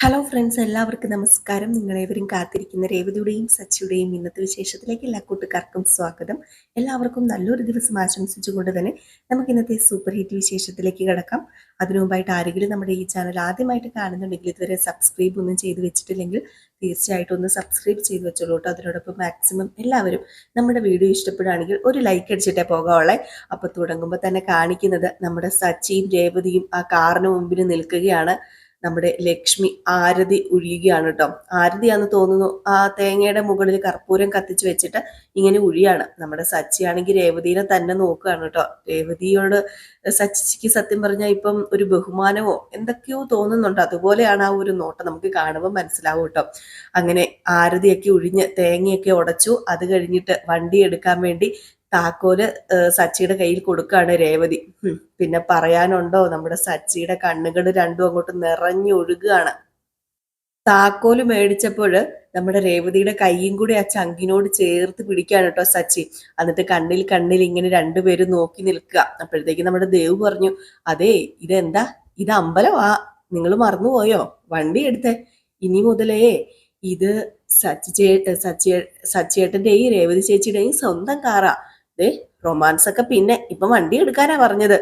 Hello friends എല്ലാവർക്കും നമസ്കാരം. നിങ്ങളേവരും കാത്തിരിക്കുന്ന രേവതിയുടെയും സച്ചിയുടെയും ഇന്നത്തെ വിശേഷത്തിലേക്ക് എല്ലാ കൂട്ടുകാർക്കും സ്വാഗതം. എല്ലാവർക്കും നല്ലൊരു ദിവസം ആശംസിച്ചുകൊണ്ട് തന്നെ നമുക്ക് ഇന്നത്തെ സൂപ്പർ ഹിറ്റ് വിശേഷത്തിലേക്ക് കിടക്കാം. അതിനു മുമ്പായിട്ട് ആരെങ്കിലും നമ്മുടെ ഈ ചാനൽ ആദ്യമായിട്ട് കാണുന്നുണ്ടെങ്കിൽ ഇതുവരെ സബ്സ്ക്രൈബ് ഒന്നും ചെയ്ത് വെച്ചിട്ടില്ലെങ്കിൽ തീർച്ചയായിട്ടും ഒന്ന് സബ്സ്ക്രൈബ് ചെയ്ത് വെച്ചോളൂ കേട്ടോ. അതിനോടൊപ്പം മാക്സിമം എല്ലാവരും നമ്മുടെ വീഡിയോ ഇഷ്ടപ്പെടുകയാണെങ്കിൽ ഒരു ലൈക്ക് അടിച്ചിട്ടേ പോകാവുള്ളേ. അപ്പോൾ തുടങ്ങുമ്പോൾ തന്നെ കാണിക്കുന്നത് നമ്മുടെ സച്ചിയും രേവതിയും ആ കാറിന് മുമ്പിൽ നിൽക്കുകയാണ്. നമ്മുടെ ലക്ഷ്മി ആരതി ഉഴിയുകയാണ് കേട്ടോ ആരതിയാന്ന് തോന്നുന്നു ആ തേങ്ങയുടെ മുകളിൽ കർപ്പൂരം കത്തിച്ച് വെച്ചിട്ട് ഇങ്ങനെ ഉഴിയാണ്. നമ്മുടെ സച്ചിയാണെങ്കിൽ രേവതിനെ തന്നെ നോക്കുകയാണ് കേട്ടോ രേവതിയോട് സച്ചിക്ക് സത്യം പറഞ്ഞാൽ ഇപ്പം ഒരു ബഹുമാനമോ എന്തൊക്കെയോ തോന്നുന്നുണ്ട്. അതുപോലെയാണ് ആ ഒരു നോട്ടം നമുക്ക് കാണുമ്പോൾ മനസ്സിലാവും കേട്ടോ അങ്ങനെ ആരതിയൊക്കെ ഉഴിഞ്ഞ് തേങ്ങയൊക്കെ ഉടച്ചു അത് കഴിഞ്ഞിട്ട് വണ്ടി എടുക്കാൻ വേണ്ടി താക്കോൽ സച്ചിയുടെ കയ്യിൽ കൊടുക്കുകയാണ് രേവതി. പിന്നെ പറയാനുണ്ടോ നമ്മുടെ സച്ചിയുടെ കണ്ണുകൾ രണ്ടും അങ്ങോട്ട് നിറഞ്ഞൊഴുകുകയാണ് താക്കോൽ മേടിച്ചപ്പോൾ നമ്മുടെ രേവതിയുടെ കൈയും കൂടി ആ ചങ്കിനോട് ചേർത്ത് പിടിക്കുകയാണ് കേട്ടോ സച്ചി. എന്നിട്ട് കണ്ണിൽ കണ്ണിൽ ഇങ്ങനെ രണ്ടുപേരും നോക്കി നിൽക്കുക. അപ്പോഴത്തേക്ക് നമ്മുടെ ദേവ് പറഞ്ഞു അതെ ഇതെന്താ? ഇത് അമ്പലമാ. നിങ്ങൾ മറന്നുപോയോ? വണ്ടി എടുത്തേ. ഇനി മുതലേ ഇത് സച്ചി ചേ സച്ചി സച്ചിയേട്ടന്റെയും രേവതി ചേച്ചിയുടെയും സ്വന്തം കാറാ. ദേ റൊമാൻസ് ഒക്കെ പിന്നെ ഇപ്പൊ വണ്ടി എടുക്കാനാ പറഞ്ഞത്.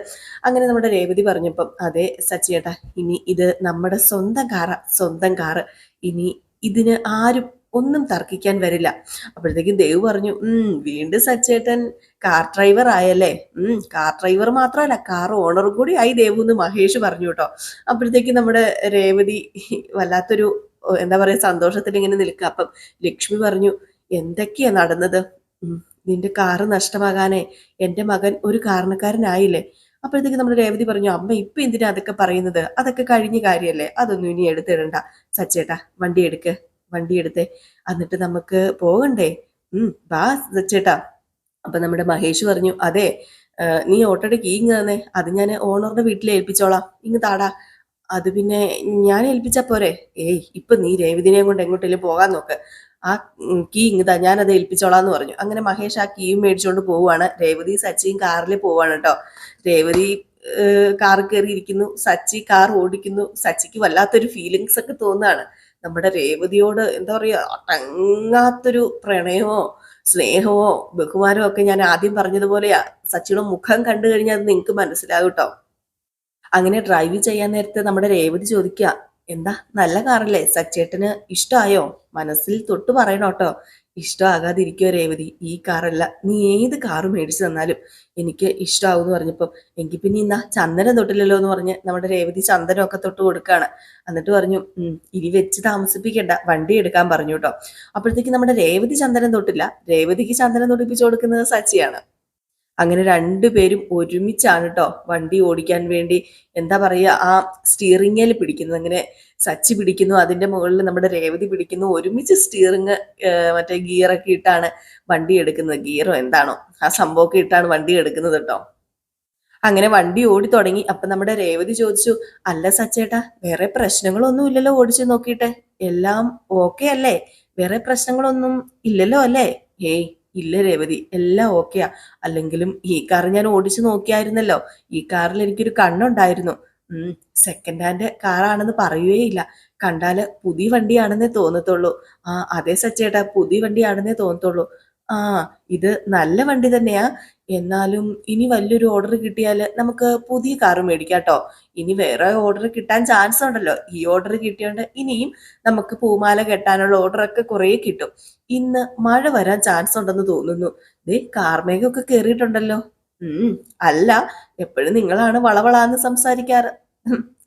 അങ്ങനെ നമ്മുടെ രേവതി പറഞ്ഞപ്പം അതെ സച്ചിയേട്ടാ ഇനി ഇത് നമ്മുടെ സ്വന്തം കാറ സ്വന്തം കാറ്. ഇനി ഇതിന് ആരും ഒന്നും തർക്കിക്കാൻ വരില്ല. അപ്പോഴത്തേക്കും ദേവ് പറഞ്ഞു ഉം വീണ്ടും സച്ചേട്ടൻ കാർ ഡ്രൈവർ ആയല്ലേ? ഉം കാർ ഡ്രൈവർ മാത്രമല്ല കാർ ഓണറും കൂടി ആയി ദേവു എന്ന് മഹേഷ് പറഞ്ഞു കേട്ടോ. അപ്പോഴത്തേക്കും നമ്മുടെ രേവതി വല്ലാത്തൊരു എന്താ പറയാ സന്തോഷത്തിൽ ഇങ്ങനെ നിൽക്കുക. അപ്പം ലക്ഷ്മി പറഞ്ഞു എന്തൊക്കെയാ നടന്നത്? നിന്റെ കാറ് നഷ്ടമാകാനേ എന്റെ മകൻ ഒരു കാരണക്കാരനായില്ലേ? അപ്പോഴത്തേക്ക് നമ്മുടെ രേവതി പറഞ്ഞു അമ്മ ഇപ്പൊ എന്തിനാ അതൊക്കെ പറയുന്നത്? അതൊക്കെ കഴിഞ്ഞ കാര്യമല്ലേ? അതൊന്നും ഇനി എടുത്തിടണ്ട. സച്ചേട്ടാ വണ്ടി എടുക്ക് വണ്ടി എടുത്തേ. എന്നിട്ട് നമുക്ക് പോകണ്ടേ? ഉം വാ സച്ചേട്ടാ. അപ്പൊ നമ്മുടെ മഹേഷ് പറഞ്ഞു അതെ നീ ഓട്ടോടെ കീ ഇങ്ങ് അത് ഞാൻ ഓണറുടെ വീട്ടിൽ ഏൽപ്പിച്ചോളാം. ഇങ്ങ് താടാ. അത് പിന്നെ ഞാൻ ഏൽപ്പിച്ചാ പോരെ? ഏയ് ഇപ്പൊ നീ രേവതിനെയും കൊണ്ട് എങ്ങോട്ടേലും പോകാൻ നോക്ക്. ആ കീ ഇങ്ങതാ ഞാനത് ഏൽപ്പിച്ചോളാന്ന് പറഞ്ഞു. അങ്ങനെ മഹേഷ് ആ കീയും മേടിച്ചുകൊണ്ട് പോവുകയാണ് രേവതി സച്ചിയും കാറിൽ പോവാണ് കേട്ടോ രേവതി കാർ കയറി ഇരിക്കുന്നു സച്ചി കാർ ഓടിക്കുന്നു. സച്ചിക്ക് വല്ലാത്തൊരു ഫീലിങ്സ് ഒക്കെ തോന്നുകയാണ് നമ്മുടെ രേവതിയോട് എന്താ പറയുക അടങ്ങാത്തൊരു പ്രണയമോ സ്നേഹമോ ബഹുമാനമോ ഒക്കെ ഞാൻ ആദ്യം പറഞ്ഞതുപോലെയാ. സച്ചിയുടെ മുഖം കണ്ടു കഴിഞ്ഞാൽ അത് നിങ്ങൾക്ക് മനസ്സിലാകും കേട്ടോ അങ്ങനെ ഡ്രൈവ് ചെയ്യാൻ നേരത്തെ നമ്മുടെ രേവതി ചോദിക്കുക എന്താ? നല്ല കാറല്ലേ? സച്ചേട്ടന് ഇഷ്ടമായോ മനസ്സിൽ തൊട്ട് പറയണം കേട്ടോ. ഇഷ്ടമാകാതിരിക്കോ രേവതി. ഈ കാറല്ല. നീ ഏത് കാറ് മേടിച്ചു തന്നാലും എനിക്ക് ഇഷ്ടമാവും എന്ന് പറഞ്ഞപ്പം എങ്കിൽ പിന്നെ ഇന്നാ ചന്ദനം തൊട്ടില്ലല്ലോ എന്ന് പറഞ്ഞ് നമ്മുടെ രേവതി ചന്ദനമൊക്കെ തൊട്ട് കൊടുക്കുകയാണ് എന്നിട്ട് പറഞ്ഞു ഇനി വെച്ച് താമസിപ്പിക്കണ്ട. വണ്ടി എടുക്കാൻ പറഞ്ഞു കേട്ടോ. അപ്പോഴത്തേക്ക് നമ്മുടെ രേവതി ചന്ദനം തൊട്ടില്ല. രേവതിക്ക് ചന്ദനം തൊട്ടിപ്പിച്ചു കൊടുക്കുന്നത് സച്ചിയാണ്. അങ്ങനെ രണ്ടുപേരും ഒരുമിച്ചാണ് കേട്ടോ വണ്ടി ഓടിക്കാൻ വേണ്ടി എന്താ പറയുക ആ സ്റ്റിയറിങ്ങിൽ പിടിക്കുന്നത്. അങ്ങനെ സച്ചി പിടിക്കുന്നു അതിന്റെ മുകളിൽ നമ്മുടെ രേവതി പിടിക്കുന്നു. ഒരുമിച്ച് സ്റ്റിയറിങ് മറ്റേ ഗിയറൊക്കെ ഇട്ടാണ് വണ്ടി എടുക്കുന്നത്. ഗിയറോ എന്താണോ ആ സംഭവമൊക്കെ ഇട്ടാണ് വണ്ടി എടുക്കുന്നത് കേട്ടോ അങ്ങനെ വണ്ടി ഓടി തുടങ്ങി. അപ്പൊ നമ്മുടെ രേവതി ചോദിച്ചു അല്ല സച്ചേട്ടാ വേറെ പ്രശ്നങ്ങളൊന്നും ഇല്ലല്ലോ ഓടിച്ചു നോക്കിയിട്ട്. എല്ലാം ഓക്കെ അല്ലേ? വേറെ പ്രശ്നങ്ങളൊന്നും ഇല്ലല്ലോ അല്ലേ? ഏയ് ഇല്ല രേവതി എല്ലാം ഓക്കെയാ അല്ലെങ്കിലും ഈ കാർ ഞാൻ ഓടിച്ചു നോക്കിയായിരുന്നല്ലോ. ഈ കാറിൽ എനിക്കൊരു കണ്ണുണ്ടായിരുന്നു. ഉം സെക്കൻഡ് ഹാൻഡ് കാറാണെന്ന് പറയുകയില്ല കണ്ടാൽ പുതിയ വണ്ടിയാണെന്നേ തോന്നത്തുള്ളൂ. ആ അതെ സച്ചേട്ടാ പുതിയ വണ്ടിയാണെന്നേ തോന്നത്തുള്ളൂ. ആ ഇത് നല്ല വണ്ടി തന്നെയാ. എന്നാലും ഇനി വലിയൊരു ഓർഡർ കിട്ടിയാൽ നമുക്ക് പുതിയ കാറ് മേടിക്കാട്ടോ. ഇനി വേറെ ഓർഡർ കിട്ടാൻ ചാൻസ് ഉണ്ടല്ലോ. ഈ ഓർഡർ കിട്ടിയോണ്ട് ഇനിയും നമുക്ക് പൂമാല കെട്ടാനുള്ള ഓർഡറൊക്കെ കുറേ കിട്ടും. ഇന്ന് മഴ വരാൻ ചാൻസ് ഉണ്ടെന്ന് തോന്നുന്നു. ദേ കാർമേഘമൊക്കെ കയറിയിട്ടുണ്ടല്ലോ ഉം അല്ല എപ്പോഴും നിങ്ങളാണ് വളവളാന്ന് സംസാരിക്കാറ്.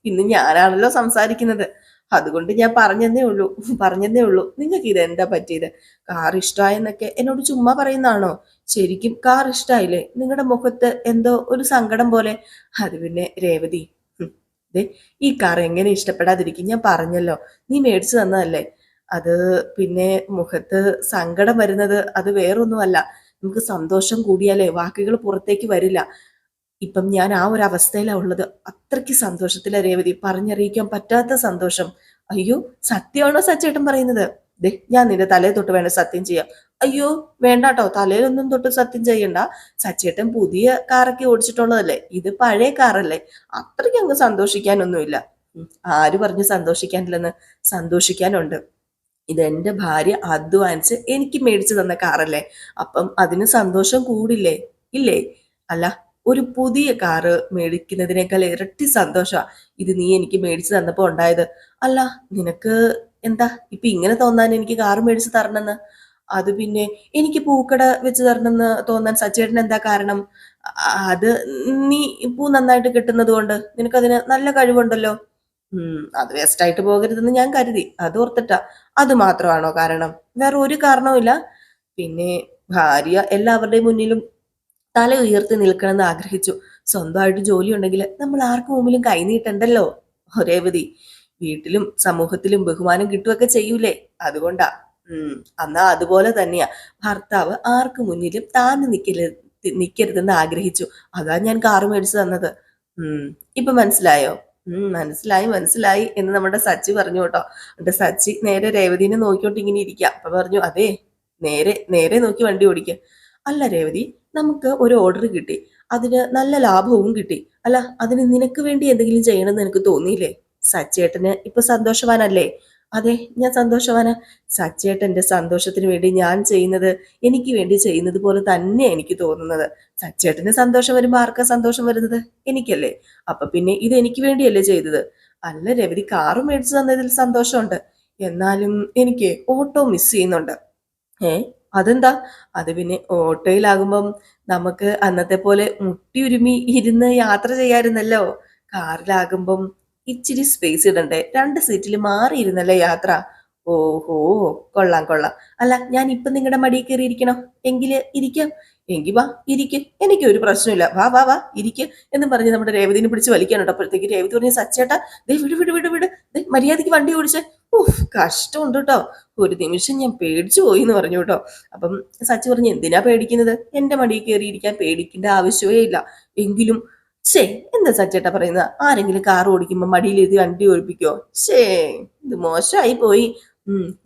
ഇന്ന് ഞാനാണല്ലോ സംസാരിക്കുന്നത്. അതുകൊണ്ട് ഞാൻ പറഞ്ഞതേ ഉള്ളൂ പറഞ്ഞതേ ഉള്ളൂ. നിങ്ങൾക്ക് ഇത് എന്താ പറ്റിയത്? കാർ ഇഷ്ടമായെന്നൊക്കെ എന്നോട് ചുമ്മാ പറയുന്നതാണോ? ശരിക്കും കാർ ഇഷ്ടമായില്ലേ നിങ്ങളുടെ മുഖത്ത് എന്തോ ഒരു സങ്കടം പോലെ. അത് പിന്നെ രേവതി ഈ കാർ എങ്ങനെ ഇഷ്ടപ്പെടാതിരിക്കും? ഞാൻ പറഞ്ഞല്ലോ നീ മേടിച്ചു തന്നതല്ലേ? അത് പിന്നെ മുഖത്ത് സങ്കടം വരുന്നത് അത് വേറൊന്നുമല്ല. നമുക്ക് സന്തോഷം കൂടിയാലേ വാക്കുകൾ പുറത്തേക്ക് വരില്ല. ഇപ്പം ഞാൻ ആ ഒരു അവസ്ഥയിലാണ് ഉള്ളത്. അത്രയ്ക്ക് സന്തോഷത്തിലെ രേവതി. പറഞ്ഞറിയിക്കാൻ പറ്റാത്ത സന്തോഷം. അയ്യോ സത്യമാണോ സച്ചേട്ടൻ പറയുന്നത്? ദേ ഞാൻ നിന്റെ തലേ തൊട്ട് വേണ്ട സത്യം ചെയ്യാം അയ്യോ വേണ്ട കേട്ടോ തലയിലൊന്നും തൊട്ട് സത്യം ചെയ്യണ്ട. സച്ചേട്ടൻ പുതിയ കാറൊക്കെ ഓടിച്ചിട്ടുള്ളതല്ലേ? ഇത് പഴയ കാറല്ലേ? അത്രയ്ക്ക് അങ്ങ് സന്തോഷിക്കാനൊന്നുമില്ല. ആര് പറഞ്ഞ് സന്തോഷിക്കാനില്ലെന്ന്? സന്തോഷിക്കാനുണ്ട്. ഇത് എന്റെ ഭാര്യ അധ്വാനിച്ച് എനിക്ക് മേടിച്ചു തന്ന കാറല്ലേ? അപ്പം അതിന് സന്തോഷം കൂടില്ലേ? ഇല്ലേ? അല്ല ഒരു പുതിയ കാറ് മേടിക്കുന്നതിനേക്കാൾ ഇരട്ടി സന്തോഷമാണ് ഇത് നീ എനിക്ക് മേടിച്ചു തന്നപ്പോൾ ഉണ്ടായത്. അല്ല നിനക്ക് എന്താ? ഇപ്പൊ ഇങ്ങനെ തോന്നാൻ എനിക്ക് കാറ് മേടിച്ചു തരണമെന്ന്? അത് പിന്നെ എനിക്ക് പൂക്കട വെച്ച് തരണമെന്ന് തോന്നാൻ സച്ചേട്ടൻ എന്താ കാരണം? അത് നീ പൂ നന്നായിട്ട് കിട്ടുന്നത് കൊണ്ട് നിനക്കതിന് നല്ല കഴിവുണ്ടല്ലോ. ഉം അത് വേസ്റ്റായിട്ട് പോകരുതെന്ന് ഞാൻ കരുതി. അത് ഓർത്തിട്ടാ. അത് മാത്രമാണോ കാരണം? വേറെ ഒരു കാരണവുമില്ല. പിന്നെ ഭാര്യ എല്ലാവരുടെയും മുന്നിലും തല ഉയർത്തി നിൽക്കണമെന്ന് ആഗ്രഹിച്ചു. സ്വന്തമായിട്ട് ജോലി ഉണ്ടെങ്കിൽ നമ്മൾ ആർക്കും മുമ്പിലും കൈനീട്ടണ്ടല്ലോ രേവതി വീട്ടിലും സമൂഹത്തിലും ബഹുമാനം കിട്ടുകയൊക്കെ ചെയ്യൂലേ? അതുകൊണ്ടാ. ഉം. എന്നാ അതുപോലെ തന്നെയാ. ഭർത്താവ് ആർക്കു മുന്നിലും താന്ന് നിക്കൽ നിക്കരുതെന്ന് ആഗ്രഹിച്ചു. അതാ ഞാൻ കാറ് മേടിച്ചു തന്നത്. ഉം. ഇപ്പൊ മനസ്സിലായോ? ഉം. മനസ്സിലായി മനസ്സിലായി എന്ന് നമ്മുടെ സച്ചി പറഞ്ഞു കേട്ടോ. എന്നിട്ട് സച്ചി നേരെ രേവതിനെ നോക്കിയോണ്ട് ഇങ്ങനെ ഇരിക്കുക അപ്പൊ പറഞ്ഞു അതെ നേരെ നേരെ നോക്കി വണ്ടി ഓടിക്ക. അല്ല രേവതി നമുക്ക് ഒരു ഓർഡർ കിട്ടി. അതിന് നല്ല ലാഭവും കിട്ടി. അല്ല അതിന് നിനക്ക് വേണ്ടി എന്തെങ്കിലും ചെയ്യണമെന്ന് എനിക്ക് തോന്നിയില്ലേ? സച്ചേട്ടന് ഇപ്പൊ സന്തോഷവാനല്ലേ? അതെ ഞാൻ സന്തോഷവാന. സച്ചേട്ടന്റെ സന്തോഷത്തിന് വേണ്ടി ഞാൻ ചെയ്യുന്നത് എനിക്ക് വേണ്ടി ചെയ്യുന്നത് പോലെ തന്നെ എനിക്ക് തോന്നുന്നത്. സച്ചേട്ടന് സന്തോഷം വരുമ്പോ ആർക്കാ സന്തോഷം വരുന്നത്? എനിക്കല്ലേ. അപ്പൊ പിന്നെ ഇത് എനിക്ക് വേണ്ടിയല്ലേ ചെയ്തത്? അല്ല രവതി കാറ് മേടിച്ചു തന്നതിൽ സന്തോഷമുണ്ട്. എന്നാലും എനിക്ക് ഓട്ടോ മിസ് ചെയ്യുന്നുണ്ട്. ഏ? അതെന്താ? അത് പിന്നെ ഓട്ടോയിലാകുമ്പം നമുക്ക് അന്നത്തെ പോലെ മുട്ടിയുരുമി ഇരുന്ന് യാത്ര ചെയ്യാറുന്നല്ലോ കാറിലാകുമ്പം ഇച്ചിരി സ്പേസ് ഇടണ്ടേ? രണ്ട് സീറ്റിൽ മാറിയിരുന്നല്ലേ യാത്ര? ഓഹോ കൊള്ളാം കൊള്ളാം. അല്ല ഞാൻ ഇപ്പൊ നിങ്ങളുടെ മടിയിൽ കയറി ഇരിക്കണോ എങ്കിൽ ഇരിക്കാം. എങ്കി വാ ഇരിക്ക്. എനിക്ക് ഒരു പ്രശ്നമില്ല. വാ വാ വാ ഇരിക്ക് എന്ന് പറഞ്ഞ് നമ്മുടെ രേവതിനെ പിടിച്ച് വലിക്കാനുണ്ട് അപ്പോഴത്തേക്ക് രേവതി പറഞ്ഞ സച്ചേട്ടാ ദേ വിട് വിട് വിട് വിട്. ദേ മര്യാദയ്ക്ക് വണ്ടി ഓടിച്ച്. ഉഫ് കഷ്ടമുണ്ട് കേട്ടോ. ഒരു നിമിഷം ഞാൻ പേടിച്ചു പോയി എന്ന് പറഞ്ഞു കേട്ടോ. അപ്പം സച്ചി പറഞ്ഞു എന്തിനാ പേടിക്കുന്നത്? എന്റെ മടിയിൽ കയറിയിരിക്കാൻ പേടിക്കേണ്ട ആവശ്യമേ ഇല്ല. എങ്കിലും ഷേ എന്താ സച്ചേട്ടാ പറയുന്നത്? ആരെങ്കിലും കാർ ഓടിക്കുമ്പോൾ മടിയിൽ മടിയിലെഴുതി വണ്ടി ഓടിപ്പിക്കോ? ഷേ ഇത് മോശമായി പോയി.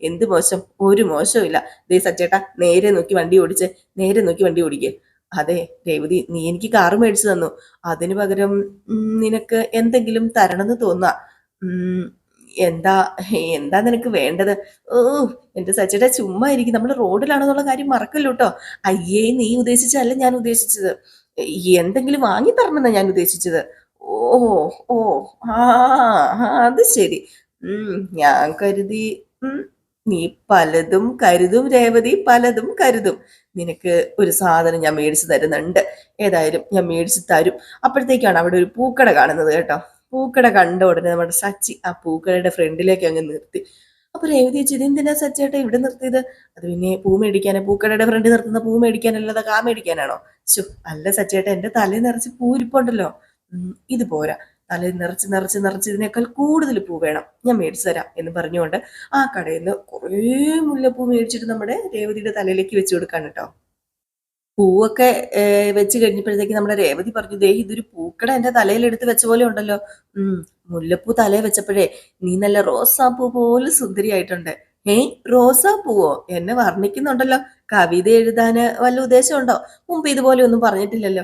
എന്ത് മോശം? ഒരു മോശവും ഇല്ല ദേ സച്ചേട്ടാ നേരെ നോക്കി വണ്ടി ഓടിച്ച് നേരെ നോക്കി വണ്ടി ഓടിക്കുക അതെ രേവതി നീ എനിക്ക് കാറ് മേടിച്ചു തന്നു. അതിനു പകരം നിനക്ക് എന്തെങ്കിലും തരണമെന്ന് തോന്നാ. എന്താ എന്താ നിനക്ക് വേണ്ടത്? ഓ എന്റെ സച്ചേട്ടാ ചുമ്മാ ഇരിക്കും. നമ്മൾ റോഡിലാണെന്നുള്ള കാര്യം മറക്കല്ലോ കേട്ടോ അയ്യേ നീ ഉദ്ദേശിച്ചല്ല ഞാൻ ഉദ്ദേശിച്ചത്. എന്തെങ്കിലും വാങ്ങി തരണമെന്നാ ഞാൻ ഉദ്ദേശിച്ചത്. ഓ ഓ ആ അത് ശരി. ഞാൻ കരുതി നീ പലതും കരുതും രേവതി പലതും കരുതും. നിനക്ക് ഒരു സാധനം ഞാൻ മേടിച്ചു തരുന്നുണ്ട്. ഏതായാലും ഞാൻ മേടിച്ചു തരും. അപ്പോഴത്തേക്കാണ് അവിടെ ഒരു പൂക്കട കാണുന്നത് കേട്ടോ. പൂക്കട കണ്ട ഉടനെ നമ്മുടെ സച്ചി ആ പൂക്കടയുടെ ഫ്രണ്ടിലേക്ക് അങ്ങ് നിർത്തി. അപ്പൊ രേവതി ചേച്ചി എന്തിനാ സച്ചേട്ടാ ഇവിടെ നിർത്തിയത്? അത് പിന്നെ പൂ മേടിക്കാനോ പൂക്കടയുടെ ഫ്രണ്ടിൽ നിർത്തുന്ന പൂ മേടിക്കാനല്ലാതെ കാ മേടിക്കാനാണോ? ശു അല്ല സച്ചേട്ടാ എന്റെ തലയിൽ നിറച്ച് പൂരിപ്പുണ്ടല്ലോ. ഇരിപ്പുണ്ടല്ലോ ഇത് പോരാ. തലയിൽ നിറച്ച് നിറച്ച് നിറച്ച് ഇതിനേക്കാൾ കൂടുതൽ പൂ വേണം. ഞാൻ മേടിച്ചു തരാം എന്ന് പറഞ്ഞുകൊണ്ട് ആ കടയിൽ നിന്ന് കുറേ മുല്ലപ്പൂ മേടിച്ചിട്ട് നമ്മുടെ രേവതിയുടെ തലയിലേക്ക് വെച്ച് കൊടുക്കാണ് കേട്ടോ. പൂവൊക്കെ വെച്ച് കഴിഞ്ഞപ്പോഴത്തേക്ക് നമ്മുടെ രേവതി പറഞ്ഞു ദേ ഇതൊരു പൂക്കട എന്റെ തലയിൽ എടുത്ത് വെച്ച പോലെ ഉണ്ടല്ലോ. ഉം മുല്ലപ്പൂ തലയിൽ വെച്ചപ്പോഴേ നീ നല്ല റോസാപ്പൂ പോലെ സുന്ദരിയായിട്ടുണ്ട്. ഏയ് റോസാപ്പൂവോ എന്നെ വർണിക്കുന്നുണ്ടല്ലോ. കവിത എഴുതാന് വല്ല ഉദ്ദേശമുണ്ടോ? മുമ്പ് ഇതുപോലെ ഒന്നും പറഞ്ഞിട്ടില്ലല്ലോ.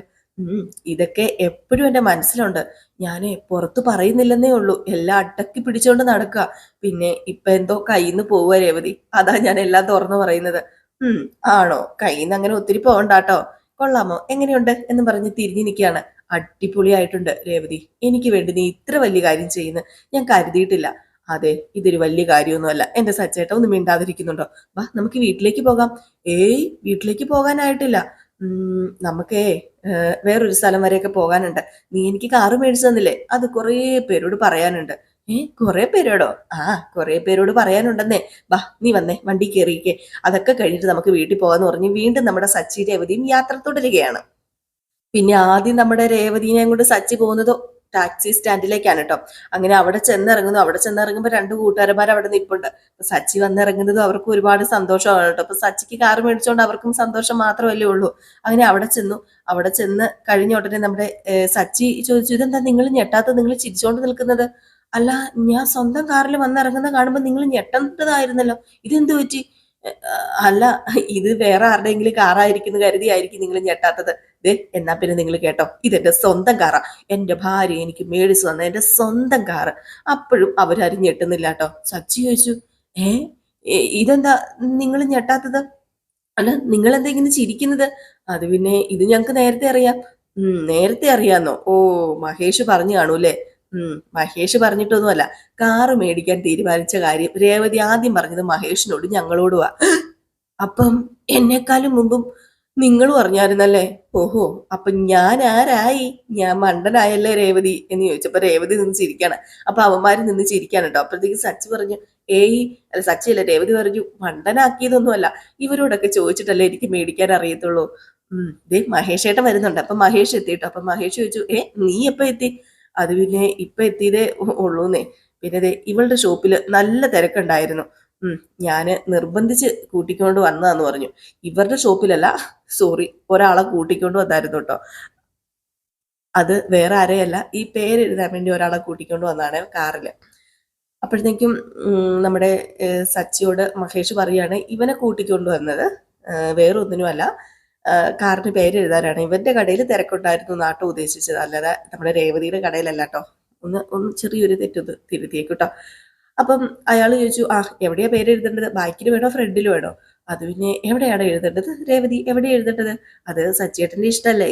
ഇതൊക്കെ എപ്പോഴും എന്റെ മനസ്സിലുണ്ട്. ഞാൻ പുറത്ത് പറയുന്നില്ലെന്നേ ഉള്ളൂ. എല്ലാം അടക്കി പിടിച്ചോണ്ട് നടക്കുക. പിന്നെ ഇപ്പൊ എന്തോ കയ്യിൽ നിന്ന് പോവുക രേവതി. അതാ ഞാൻ എല്ലാം തുറന്നു പറയുന്നത്. ഉം ആണോ? കയ്യിൽ നിന്ന് അങ്ങനെ ഒത്തിരി പോകണ്ടാട്ടോ. കൊള്ളാമോ? എങ്ങനെയുണ്ട്? എന്ന് പറഞ്ഞ് തിരിഞ്ഞു നിൽക്കുകയാണ്. അടിപൊളിയായിട്ടുണ്ട് രേവതി. എനിക്ക് വേണ്ടി നീ ഇത്ര വലിയ കാര്യം ചെയ്യുന്നു. ഞാൻ കരുതിയിട്ടില്ല. അതെ ഇതൊരു വലിയ കാര്യമൊന്നുമല്ല. എന്റെ സച്ചേട്ട ഒന്ന് മിണ്ടാതിരിക്കുന്നുണ്ടോ? വാ നമുക്ക് വീട്ടിലേക്ക് പോകാം. ഏയ് വീട്ടിലേക്ക് പോകാനായിട്ടില്ല. നമുക്കേ വേറൊരു സ്ഥലം വരെയൊക്കെ പോകാനുണ്ട്. നീ എനിക്ക് കാറ് മേടിച്ചു തന്നില്ലേ? അത് കുറേ പേരോട് പറയാനുണ്ട്. ഏ കുറെ പേരോടോ? ആ കുറെ പേരോട് പറയാനുണ്ടെന്നേ. വാ നീ വന്നേ വണ്ടി കയറിയിക്കേ അതൊക്കെ കഴിഞ്ഞിട്ട് നമുക്ക് വീട്ടിൽ പോകാന്ന് പറഞ്ഞ് വീണ്ടും നമ്മുടെ സച്ചി രേവതിയും യാത്ര തുടരുകയാണ് പിന്നെ ആദ്യം നമ്മുടെ രേവതിനെ കൊണ്ട് സച്ചി പോകുന്നത് ടാക്സി സ്റ്റാൻഡിലേക്കാണ് കേട്ടോ അങ്ങനെ അവിടെ ചെന്നിറങ്ങുന്നു. അവിടെ ചെന്നിറങ്ങുമ്പോൾ രണ്ട് കൂട്ടുകാരന്മാർ അവിടെ നിൽപ്പുണ്ട്. അപ്പൊ സച്ചി വന്നിറങ്ങുന്നതും അവർക്ക് ഒരുപാട് സന്തോഷമാണ് കേട്ടോ അപ്പൊ സച്ചിക്ക് കാർ മേടിച്ചുകൊണ്ട് അവർക്കും സന്തോഷം മാത്രമല്ലേ ഉള്ളൂ. അങ്ങനെ അവിടെ ചെന്നു. അവിടെ ചെന്ന് കഴിഞ്ഞ ഉടനെ നമ്മുടെ സച്ചി ചോദിച്ചു ഇതെന്താ നിങ്ങൾ ഞെട്ടാത്ത നിങ്ങൾ ചിരിച്ചോണ്ട് നിൽക്കുന്നത്? അല്ല ഞാൻ സ്വന്തം കാറിൽ വന്നിറങ്ങുന്ന കാണുമ്പോൾ നിങ്ങൾ ഞെട്ടേണ്ടതായിരുന്നല്ലോ. ഇതെന്ത് പറ്റി? അല്ല ഇത് വേറെ ആരുടെയെങ്കിലും കാറായിരിക്കുന്നു കരുതിയായിരിക്കും നിങ്ങൾ ഞെട്ടാത്തത് ദേ എന്നാ പിന്നെ നിങ്ങൾ കേട്ടോ. ഇതെന്റെ സ്വന്തം കാറാ. എന്റെ ഭാര്യ എനിക്ക് മേടിച്ചു തന്ന എന്റെ സ്വന്തം കാറ്. അപ്പോഴും അവരാരും ഞെട്ടുന്നില്ല കേട്ടോ. സച്ചി ചോദിച്ചു ഏ ഇതെന്താ നിങ്ങൾ ഞെട്ടാത്തത്? അല്ല നിങ്ങൾ എന്താ ഇങ്ങനെ ചിരിക്കുന്നത്? അത് പിന്നെ ഇത് ഞങ്ങൾക്ക് നേരത്തെ അറിയാം. നേരത്തെ അറിയാന്നോ? ഓ മഹേഷ് പറഞ്ഞു കാണൂല്ലേ? മഹേഷ് പറഞ്ഞിട്ടൊന്നുമല്ല. കാറ് മേടിക്കാൻ തീരുമാനിച്ച കാര്യം രേവതി ആദ്യം പറഞ്ഞത് മഹേഷിനോട് ഞങ്ങളോടുവാ. അപ്പം എന്നെക്കാളും മുമ്പും നിങ്ങളും അറിഞ്ഞായിരുന്നല്ലേ? ഓഹോ അപ്പൊ ഞാൻ ആരായി? ഞാൻ മണ്ടനായല്ലേ രേവതി എന്ന് ചോദിച്ചപ്പോ രേവതി നിന്ന് ചിരിക്കാണ്. അപ്പൊ അവന്മാര് നിന്ന് ചിരിക്കാണ് കേട്ടോ. അപ്പോഴത്തേക്ക് സച്ചി പറഞ്ഞു ഏയ് അല്ല സച്ചിയല്ല? രേവതി പറഞ്ഞു മണ്ടനാക്കിയതൊന്നുമല്ല. ഇവരോടൊക്കെ ചോദിച്ചിട്ടല്ലേ എനിക്ക് മേടിക്കാൻ അറിയത്തുള്ളൂ. ഉം ദേ മഹേഷ് ഏട്ടൻ വരുന്നുണ്ട്. അപ്പൊ മഹേഷ് എത്തിയിട്ടോ? അപ്പൊ മഹേഷ് ചോദിച്ചു ഏ നീ എപ്പോ എത്തി? അത് പിന്നെ ഇപ്പൊ എത്തിയതേ ഉള്ളൂന്നേ. പിന്നെ ഇവളുടെ ഷോപ്പിൽ നല്ല തിരക്കുണ്ടായിരുന്നു. ഞാൻ നിർബന്ധിച്ച് കൂട്ടിക്കൊണ്ട് വന്നതാന്ന് പറഞ്ഞു. ഇവരുടെ ഷോപ്പിലല്ല സോറി ഒരാളെ കൂട്ടിക്കൊണ്ട് വന്നായിരുന്നു കേട്ടോ അത് വേറെ ആരെയല്ല ഈ പേര് എഴുതാൻ വേണ്ടി ഒരാളെ കൂട്ടിക്കൊണ്ട് വന്നതാണ് കാറിൽ. അപ്പോഴത്തേക്കും നമ്മുടെ സച്ചിയോട് മഹേഷ് പറയാണ് ഇവനെ കൂട്ടിക്കൊണ്ട് വന്നത് വേറൊന്നിനുമല്ല കാറിന് പേര് എഴുതാനാണ്. ഇവന്റെ കടയിൽ തിരക്കുണ്ടായിരുന്നു നാട്ടോ ഉദ്ദേശിച്ചത്. അല്ലാതെ നമ്മുടെ രേവതിയുടെ കടയിലല്ല കേട്ടോ ഒന്ന് ഒന്ന് ചെറിയൊരു തെറ്റൊന്ന് തിരുത്തിയേക്കൂട്ടോ അപ്പം അയാൾ ചോദിച്ചു ആ എവിടെയാ പേര് എഴുതേണ്ടത്? ബാക്കിൽ വേണോ? ഫ്രണ്ടിൽ വേണോ? അത് പിന്നെ എവിടെയാണ് എഴുതേണ്ടത് രേവതി? എവിടെ എഴുതേണ്ടത്? അത് സച്ചിയേട്ടന്റെ ഇഷ്ടമല്ലേ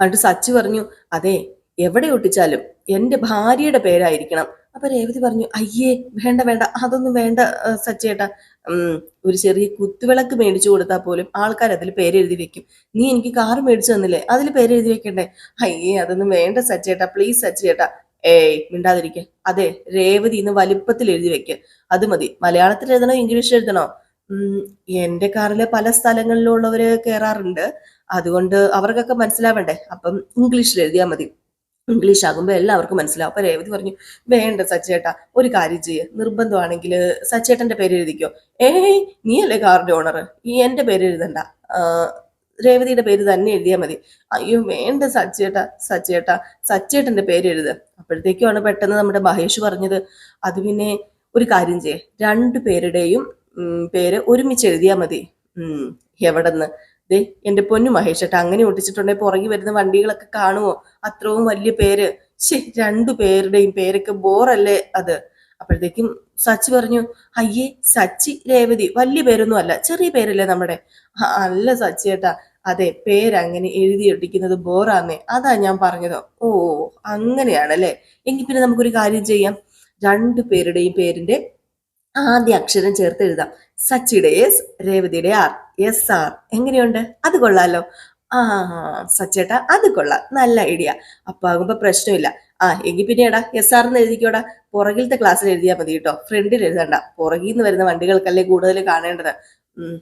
അതുകൊണ്ട് സച്ചി പറഞ്ഞു അതെ എവിടെ ഒട്ടിച്ചാലും എന്റെ ഭാര്യയുടെ പേരായിരിക്കണം. അപ്പൊ രേവതി പറഞ്ഞു അയ്യേ വേണ്ട വേണ്ട അതൊന്നും വേണ്ട സച്ചേട്ട ഒരു ചെറിയ കുത്തുവിളക്ക് മേടിച്ചു കൊടുത്താൽ പോലും ആൾക്കാർ അതിൽ പേരെഴുതി വെക്കും. നീ എനിക്ക് കാർ മേടിച്ചു തന്നില്ലേ? അതിൽ പേരെഴുതി വെക്കണ്ടേ? അയ്യേ അതൊന്നും വേണ്ട സച്ചേട്ട പ്ലീസ് സച്ചേട്ട ഏയ് മിണ്ടാതിരിക്കെ. അതെ രേവതി ഇന്ന് വലിപ്പത്തിൽ എഴുതി വെക്ക്. അത് മതി. മലയാളത്തിൽ എഴുതണോ ഇംഗ്ലീഷിൽ എഴുതണോ? എന്റെ കാറിലെ പല സ്ഥലങ്ങളിലുള്ളവര് കയറാറുണ്ട് അതുകൊണ്ട് അവർക്കൊക്കെ മനസ്സിലാവണ്ടേ? അപ്പം ഇംഗ്ലീഷിൽ എഴുതിയാൽ മതി. ഇംഗ്ലീഷ് ആകുമ്പോൾ എല്ലാവർക്കും മനസ്സിലാവും. അപ്പൊ രേവതി പറഞ്ഞു വേണ്ട സച്ചേട്ട ഒരു കാര്യം ചെയ്യ്. നിർബന്ധമാണെങ്കിൽ സച്ചേട്ടന്റെ പേര് എഴുതിക്കോ. ഏയ് നീയല്ലേ കാറിന്റെ ഓണർ ഈ എന്റെ പേര് എഴുതണ്ട. രേവതിയുടെ പേര് തന്നെ എഴുതിയാൽ മതി. അയ്യോ വേണ്ട സച്ചേട്ട സച്ചേട്ട സച്ചേട്ടന്റെ പേര് എഴുത്. അപ്പോഴത്തേക്കുമാണ് പെട്ടെന്ന് നമ്മുടെ മഹേഷ് പറഞ്ഞത് അത് പിന്നെ ഒരു കാര്യം ചെയ്യേ. രണ്ടു പേരുടെയും പേര് ഒരുമിച്ച് എഴുതിയാൽ മതി. എവിടെന്ന്? ദേ എന്റെ പൊന്നു മഹേഷേട്ടാ അങ്ങനെ ഒട്ടിച്ചിട്ടുണ്ടെങ്കിൽ പുറകെ വരുന്ന വണ്ടികളൊക്കെ കാണുമോ? അത്രവും വലിയ പേര്. ശേ രണ്ടു പേരുടെയും പേരൊക്കെ ബോറല്ലേ അത്. അപ്പോഴത്തേക്കും സച്ചി പറഞ്ഞു അയ്യേ സച്ചി രേവതി വലിയ പേരൊന്നും അല്ല ചെറിയ പേരല്ലേ നമ്മുടെ? അല്ല സച്ചി ഏട്ടാ അതെ പേരങ്ങനെ എഴുതി ഒട്ടിക്കുന്നത് ബോറാന്നേ അതാ ഞാൻ പറഞ്ഞത്. ഓ അങ്ങനെയാണല്ലേ എങ്കിൽ പിന്നെ നമുക്കൊരു കാര്യം ചെയ്യാം. രണ്ടു പേരുടെയും പേരിന്റെ ആദ്യ അക്ഷരം ചേർത്ത് എഴുതാം. സച്ചിയുടെ എസ് രേവതിയുടെ ആർ എസ് ആർ എങ്ങനെയുണ്ട്? അത് കൊള്ളാലോ. ആ സച്ചേട്ടാ അത് കൊള്ളാം. നല്ല ഐഡിയ. അപ്പൊ ആകുമ്പോ പ്രശ്നമില്ല. ആ എങ്കിൽ പിന്നെടാ എസ് ആർ എന്ന് എഴുതിക്കോടാ. പുറകിലത്തെ ക്ലാസ്സിൽ എഴുതിയാൽ മതി കേട്ടോ. ഫ്രണ്ടിൽ എഴുതണ്ട. പുറകിൽ നിന്ന് വരുന്ന വണ്ടികൾക്കല്ലേ കൂടുതൽ കാണേണ്ടത്.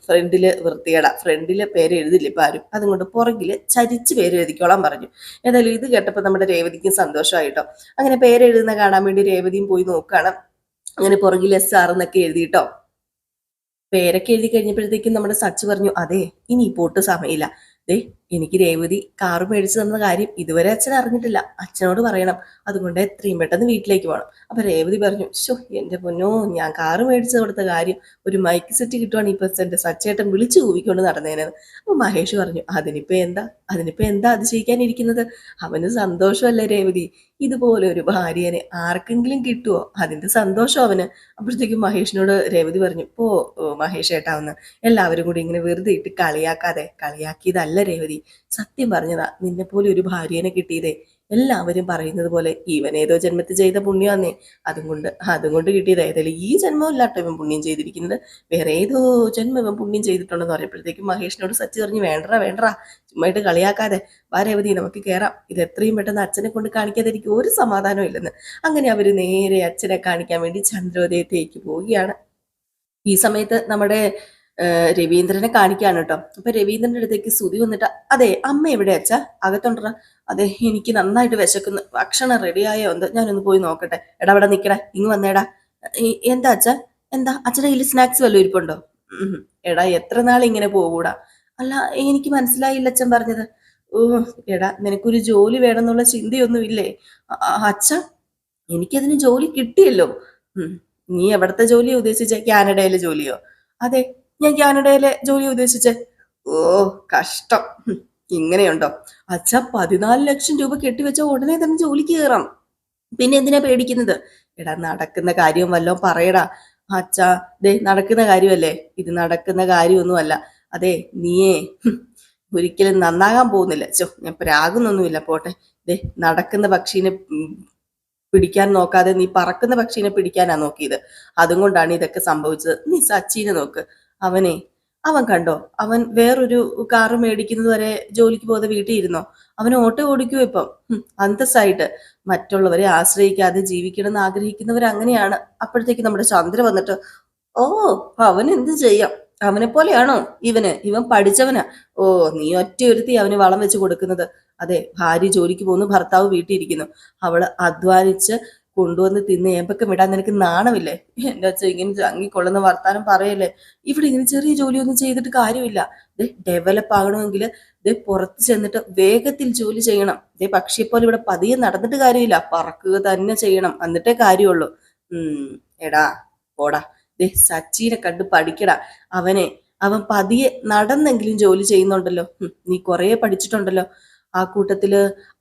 ഫ്രണ്ടിൽ വൃത്തികേടാ. ഫ്രണ്ടിൽ പേര് എഴുതില്ല ഇപ്പൊ ആരും. അതുകൊണ്ട് പുറകിൽ ചരിച്ച് പേര് എഴുതിക്കോളാൻ പറഞ്ഞു. ഏതായാലും ഇത് കേട്ടപ്പോൾ നമ്മുടെ രേവതിക്കും സന്തോഷമായിട്ടോ. അങ്ങനെ പേരെഴുതുന്ന കാണാൻ വേണ്ടി രേവതിയും പോയി നോക്കുകയാണ് അങ്ങനെ പുറകിൽ എസ് ആർ എന്നൊക്കെ എഴുതിയിട്ടോ. പേരൊക്കെ എഴുതി കഴിഞ്ഞപ്പോഴത്തേക്കും നമ്മുടെ സച്ച് പറഞ്ഞു അതെ ഇനി പോട്ട് സമയമില്ല. ദേ എനിക്ക് രേവതി കാറ് മേടിച്ചു തന്ന കാര്യം ഇതുവരെ അച്ഛൻ അറിഞ്ഞിട്ടില്ല. അച്ഛനോട് പറയണം. അതുകൊണ്ട് എത്രയും പെട്ടെന്ന് വീട്ടിലേക്ക് പോകണം അപ്പൊ രേവതി പറഞ്ഞു ഷോ എന്റെ പൊന്നോ ഞാൻ കാറ് മേടിച്ചു കൊടുത്ത കാര്യം ഒരു മൈക്ക് സെറ്റ് കിട്ടുവാണെങ്കിൽ ഇപ്പൊ എന്റെ സച്ചേട്ടൻ വിളിച്ചു കൂവിക്കൊണ്ട് നടന്നേനെന്ന് അപ്പൊ മഹേഷ് പറഞ്ഞു അതിനിപ്പോ എന്താ? അതിനിപ്പോ എന്താ അതിശയിക്കാനിരിക്കുന്നത്? അവന് സന്തോഷമല്ലേ രേവതി? ഇതുപോലെ ഒരു ഭാര്യനെ ആർക്കെങ്കിലും കിട്ടുമോ അതിന്റെ സന്തോഷം അവന്? അപ്പോഴത്തേക്കും മഹേഷിനോട് രേവതി പറഞ്ഞു പോ മഹേഷ് ഏട്ടാവുന്ന എല്ലാവരും കൂടി ഇങ്ങനെ വെറുതെ ഇട്ട് കളിയാക്കാതെ കളിയാക്കിയതല്ല രേവതി. സത്യം പറഞ്ഞതാ നിന്നെ പോലെ ഒരു ഭാര്യനെ കിട്ടിയതേ. എല്ലാവരും പറയുന്നത് പോലെ ഇവൻ ഏതോ ജന്മത്തിൽ ചെയ്ത പുണ്യമാന്നേ അതും കൊണ്ട് അതും കൊണ്ട് കിട്ടിയത്. ഏതായാലും ഈ ജന്മം ഇല്ലാട്ടോ ഇവൻ പുണ്യം ചെയ്തിരിക്കുന്നത്. വേറെ ഏതോ ജന്മം ഇവൻ പുണ്യം ചെയ്തിട്ടുണ്ടെന്ന് പറയുമ്പോഴത്തേക്കും മഹേഷിനോട് സച്ചി പറഞ്ഞ് വേണ്ടറ വേണ്ടറ ചുമ്മായിട്ട് കളിയാക്കാതെ വാരവധി നമുക്ക് കയറാം ഇത് എത്രയും പെട്ടെന്ന് അച്ഛനെ കൊണ്ട് കാണിക്കാതെ എനിക്ക് ഒരു സമാധാനവും ഇല്ലെന്ന്. അങ്ങനെ അവർ നേരെ അച്ഛനെ കാണിക്കാൻ വേണ്ടി ചന്ദ്രോദയത്തേക്ക് പോവുകയാണ്. ഈ സമയത്ത് നമ്മുടെ രവീന്ദ്രനെ കാണിക്കാണ് കേട്ടോ. അപ്പൊ രവീന്ദ്രന്റെ അടുത്തേക്ക് സുതി വന്നിട്ട് അതെ അമ്മ എവിടെ അച്ഛാ? അകത്തുണ്ടറ അതെ എനിക്ക് നന്നായിട്ട് വിശക്കുന്നു. ഭക്ഷണം റെഡിയായോ എന്തോ? ഞാനൊന്ന് പോയി നോക്കട്ടെ. എടാ അവിടെ നിക്കടാ. ഇങ്ങ് വന്നേടാ. എന്താ അച്ഛാ? എന്താ? അച്ഛന്റെ കയ്യിൽ സ്നാക്സ് വല്ലതും ഇരിപ്പുണ്ടോ? എടാ എത്ര നാൾ ഇങ്ങനെ പോകൂടാ? അല്ല എനിക്ക് മനസ്സിലായില്ല അച്ഛൻ പറഞ്ഞത്. ഓ എടാ നിനക്കൊരു ജോലി വേണമെന്നുള്ള ചിന്തയൊന്നും ഇല്ലേ അച്ഛ എനിക്കതിന് ജോലി കിട്ടിയല്ലോ. നീ എവിടത്തെ ജോലിയോ ഉദ്ദേശിച്ച കാനഡയിലെ ജോലിയോ? അതെ ഞാൻ കാനഡയിലെ ജോലി ഉദ്ദേശിച്ചേ. ഓ കഷ്ടം. ഇങ്ങനെയുണ്ടോ? അച്ഛ പതിനാല് ലക്ഷം രൂപ കെട്ടിവെച്ച ഉടനെ തന്നെ ജോലിക്ക് കയറാം പിന്നെ എന്തിനാ പേടിക്കുന്നത്? എടാ നടക്കുന്ന കാര്യം വല്ലോ പറയടാ. അച്ഛാ ദേ നടക്കുന്ന കാര്യമല്ലേ? ഇത് നടക്കുന്ന കാര്യമൊന്നുമല്ല. അതെ നീയേ. ഒരിക്കലും നന്നാകാൻ പോകുന്നില്ല. ചോ ഞാൻ പ്രാകുന്നൊന്നുമില്ല. പോട്ടെ. ദേ നടക്കുന്ന പക്ഷീനെ പിടിക്കാൻ നോക്കാതെ നീ പറക്കുന്ന പക്ഷീനെ പിടിക്കാനാ നോക്കിയത്. അതും കൊണ്ടാണ് ഇതൊക്കെ സംഭവിച്ചത്. നീ സച്ചിനെ നോക്ക്. അവനെ. അവൻ കണ്ടോ? അവൻ വേറൊരു കാറ് മേടിക്കുന്നത് വരെ ജോലിക്ക് പോകാതെ വീട്ടിൽ ഇരുന്നോ? അവൻ ഓട്ടോ ഓടിക്കുമോ ഇപ്പം? അന്തസ്സായിട്ട്. മറ്റുള്ളവരെ ആശ്രയിക്കാതെ ജീവിക്കണം എന്ന് ആഗ്രഹിക്കുന്നവർ അങ്ങനെയാണ്. അപ്പോഴത്തേക്ക് നമ്മുടെ ചന്ദ്ര വന്നിട്ട് ഓ അവൻ എന്ത് ചെയ്യാം? അവനെ പോലെയാണോ ഇവന്? ഇവൻ പഠിച്ചവനാ? ഓ നീ ഒറ്റ ഒരുത്തി അവന് വളം വെച്ച് കൊടുക്കുന്നത്. അതെ ഭാര്യ ജോലിക്ക് പോകുന്നു ഭർത്താവ് വീട്ടിൽ ഇരിക്കുന്നു. അവൾ അധ്വാനിച്ച് കൊണ്ടുവന്ന് തിന്ന് ഏമ്പൊക്കെ വിടാൻ നിനക്ക് നാണമില്ലേ? എന്റെ അച്ഛൻ ഇങ്ങനെ ചങ്ങിക്കൊള്ളുന്ന വർത്താനം പറയല്ലേ? ഇവിടെ ഇങ്ങനെ ചെറിയ ജോലിയൊന്നും ചെയ്തിട്ട് കാര്യമില്ല. ദേ ഡെവലപ്പ് ആകണമെങ്കിൽ ദേ പുറത്ത് ചെന്നിട്ട് വേഗത്തിൽ ജോലി ചെയ്യണം. ഇതേ പക്ഷിയെ പോലെ ഇവിടെ പതിയെ നടന്നിട്ട് കാര്യമില്ല. പറക്കുക തന്നെ ചെയ്യണം. എന്നിട്ടേ കാര്യമുള്ളൂ. ഉം എടാ പോടാ. ദേ സച്ചിനെ കണ്ട് പഠിക്കടാ. അവനെ അവൻ പതിയെ നടന്നെങ്കിലും ജോലി ചെയ്യുന്നുണ്ടല്ലോ. നീ കുറേ പഠിച്ചിട്ടുണ്ടല്ലോ. ആ കൂട്ടത്തിൽ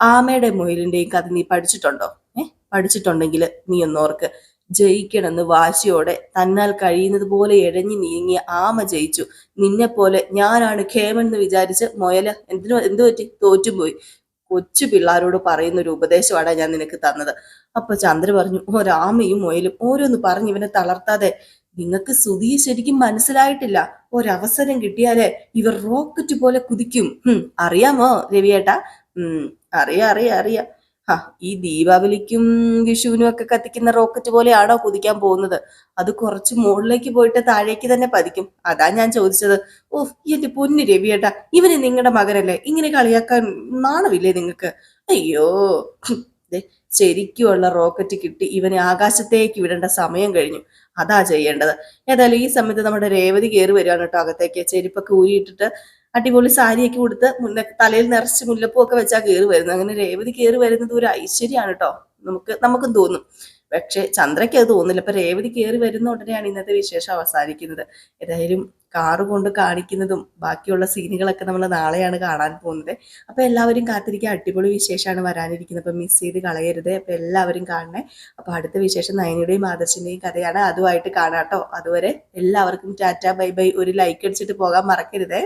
ആമയുടെ മൊയിലിന്റെയും കഥ നീ പഠിച്ചിട്ടുണ്ടോ? പഠിച്ചിട്ടുണ്ടെങ്കിൽ നീ ഒന്നോർക്ക് ജയിക്കണമെന്ന് വാശിയോടെ തന്നാൽ കഴിയുന്നത് പോലെ എഴഞ്ഞു നീങ്ങിയ ആമ ജയിച്ചു. നിന്നെ പോലെ ഞാനാണ് ഖേമൻ എന്ന് വിചാരിച്ച് മൊയല എന്തിനു എന്തു പറ്റി? തോറ്റുപോയി. കൊച്ചു പിള്ളാരോട് പറയുന്ന ഒരു ഉപദേശമാണ് ഞാൻ നിനക്ക് തന്നത്. അപ്പൊ ചന്ദ്ര പറഞ്ഞു ഒരാമയും മൊയലും ഓരോന്ന് പറഞ്ഞു ഇവനെ തളർത്താതെ നിങ്ങൾക്ക് സുധിയെ ശരിക്കും മനസ്സിലായിട്ടില്ല. ഒരവസരം കിട്ടിയാലേ ഇവർ റോക്കറ്റ് പോലെ കുതിക്കും. അറിയാമോ രവിയേട്ടാ? ഉം അറിയാം അറിയാം അറിയാം. ഈ ദീപാവലിക്കും വിഷുവിനും ഒക്കെ കത്തിക്കുന്ന റോക്കറ്റ് പോലെയാണോ കുതിക്കാൻ പോകുന്നത്? അത് കുറച്ച് മുകളിലേക്ക് പോയിട്ട് താഴേക്ക് തന്നെ പതിക്കും. അതാ ഞാൻ ചോദിച്ചത്. ഓ എന്റെ പൊന്നു രവിയേട്ടാ ഇവന് നിങ്ങളുടെ മകനല്ലേ? ഇങ്ങനെ കളിയാക്കാൻ നാണമില്ലേ നിങ്ങൾക്ക് അയ്യോ ശരിക്കുമുള്ള റോക്കറ്റ് കിട്ടി ഇവനെ ആകാശത്തേക്ക് വിടേണ്ട സമയം കഴിഞ്ഞു. അതാ ചെയ്യേണ്ടത്. ഏതായാലും ഈ സമയത്ത് നമ്മുടെ രേവതി കയറി വരികയാണ് കേട്ടോ അകത്തേക്ക്. ചെരുപ്പൊക്കെ ഊരിയിട്ടിട്ട് അടിപൊളി സാരിയൊക്കെ കൊടുത്ത് മുല്ല തലയിൽ നിറച്ച് മുല്ലപ്പൂ ഒക്കെ വെച്ചാ കയറി വരുന്നത്. അങ്ങനെ രേവതി കയറി വരുന്നത് ഒരു ഐശ്വര്യമാണ് കേട്ടോ നമുക്ക് നമുക്കും തോന്നും. പക്ഷെ ചന്ദ്രയ്ക്ക് അത് തോന്നില്ല അപ്പൊ രേവതി കയറി വരുന്ന ഉടനെയാണ് ഇന്നത്തെ വിശേഷം അവസാനിക്കുന്നത്. ഏതായാലും കാറ് കൊണ്ട് കാണിക്കുന്നതും ബാക്കിയുള്ള സീനുകളൊക്കെ നമ്മൾ നാളെയാണ് കാണാൻ പോകുന്നത്. അപ്പൊ എല്ലാവരും കാത്തിരിക്കുക. അടിപൊളി വിശേഷമാണ് വരാനിരിക്കുന്നത്. അപ്പൊ മിസ് ചെയ്ത് കളയരുത്. അപ്പൊ എല്ലാവരും കാണണേ. അപ്പൊ അടുത്ത വിശേഷം നയനയുടെയും ആദർശിന്റെയും കഥയാണ് അതുമായിട്ട് കാണാട്ടോ അതുവരെ എല്ലാവർക്കും ടാറ്റ ബൈ ബൈ. ഒരു ലൈക്ക് അടിച്ചിട്ട് പോകാൻ മറക്കരുതേ.